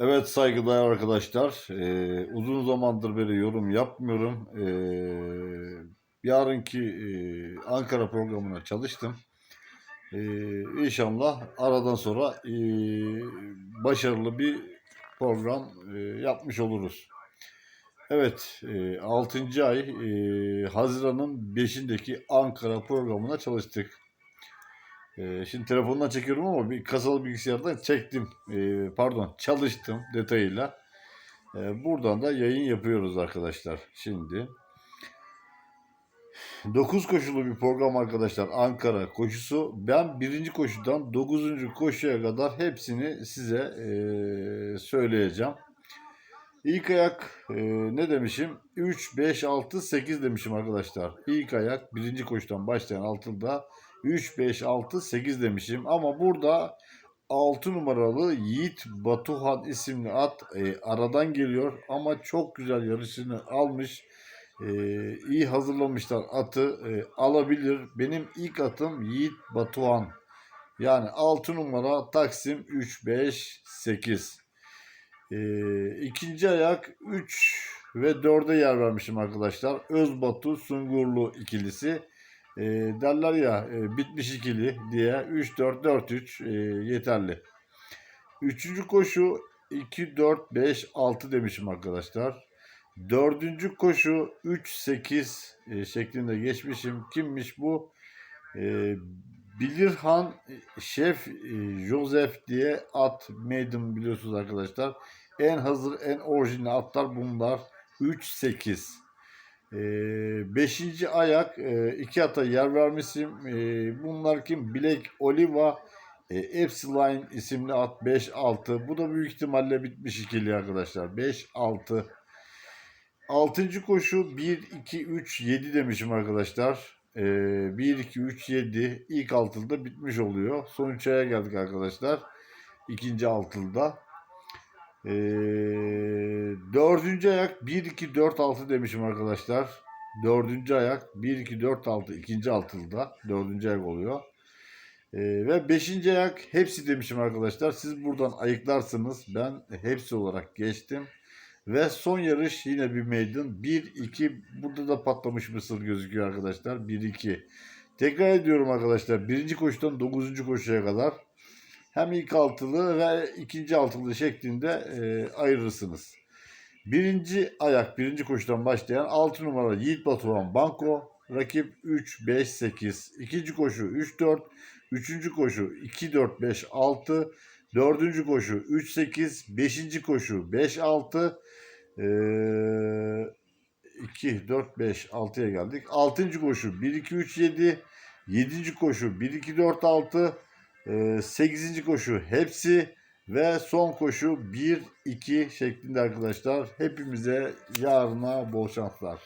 Evet saygıdeğer arkadaşlar. Ee, uzun zamandır beri yorum yapmıyorum. Ee, yarınki e, Ankara programına çalıştım. Ee, inşallah aradan sonra e, başarılı bir program e, yapmış oluruz. Evet, e, 6. ay e, Haziran'ın 5'indeki Ankara programına çalıştık. Ee, şimdi telefondan çekiyorum ama bir kasalı bilgisayardan çektim. Ee, pardon çalıştım detayıyla. Ee, buradan da yayın yapıyoruz arkadaşlar. Şimdi 9 koşulu bir program arkadaşlar Ankara koşusu. Ben birinci koşudan 9. koşuya kadar hepsini size eee, söyleyeceğim. İlk ayak eee, ne demişim? 3, 5, 6, 8 demişim arkadaşlar. İlk ayak birinci koşudan başlayan altında 3, 5, 6, 8 demişim. Ama burada 6 numaralı Yiğit Batuhan isimli at e, aradan geliyor ama çok güzel yarışını almış. E, iyi hazırlamışlar atı e, alabilir. Benim ilk atım Yiğit Batuhan. Yani 6 numara Taksim 3, 5, 8. E, ikinci ayak 3 ve 4'e yer vermişim arkadaşlar. Özbatu Sungurlu ikilisi. E, derler ya e, bitmiş ikili diye 3-4-4-3 e, yeterli. Üçüncü koşu 2-4-5-6 demişim arkadaşlar. Dördüncü koşu 3-8 e, şeklinde geçmişim. Kimmiş bu? E, Bilirhan Şef e, Joseph diye at maiden biliyorsunuz arkadaşlar. En hazır, en orijinal atlar bunlar. 3-8. Ee, beşinci ayak e, iki ata yer vermişim. Ee, bunlar kim? Black Oliva e, Epsilon isimli at 5-6. Bu da büyük ihtimalle bitmiş ikili arkadaşlar. 5-6. Altıncı koşu 1-2-3-7 demişim arkadaşlar. Ee, 1-2-3-7 ilk altılda bitmiş oluyor. Son üç aya geldik arkadaşlar. İkinci altılda. Ee, dördüncü ayak 1-2-4-6 demişim arkadaşlar. Dördüncü ayak 1-2-4-6 ikinci altılda. Dördüncü ayak oluyor. Ee, ve beşinci ayak hepsi demişim arkadaşlar. Siz buradan ayıklarsınız. Ben hepsi olarak geçtim. Ve son yarış yine bir maiden. 1-2 burada da patlamış mısır gözüküyor arkadaşlar. 1-2. Tekrar ediyorum arkadaşlar. Birinci koşudan dokuzuncu koşuya kadar hem ilk altılı ve ikinci altılı şeklinde e, ayırırsınız. Birinci ayak, birinci koşudan başlayan 6 numara Yiğit Batuhan Banko. Rakip 3, 5, 8. İkinci koşu 3, 4. Üçüncü koşu 2, 4, 5, 6. Dördüncü koşu 3, 8. Beşinci koşu 5, 6. Ee, 2, 4, 5, 6'ya geldik. Altıncı koşu 1, 2, 3, 7. Yedinci koşu 1, 2, 4, 6. 8. koşu hepsi ve son koşu 1-2 şeklinde arkadaşlar. Hepimize yarına bol şanslar.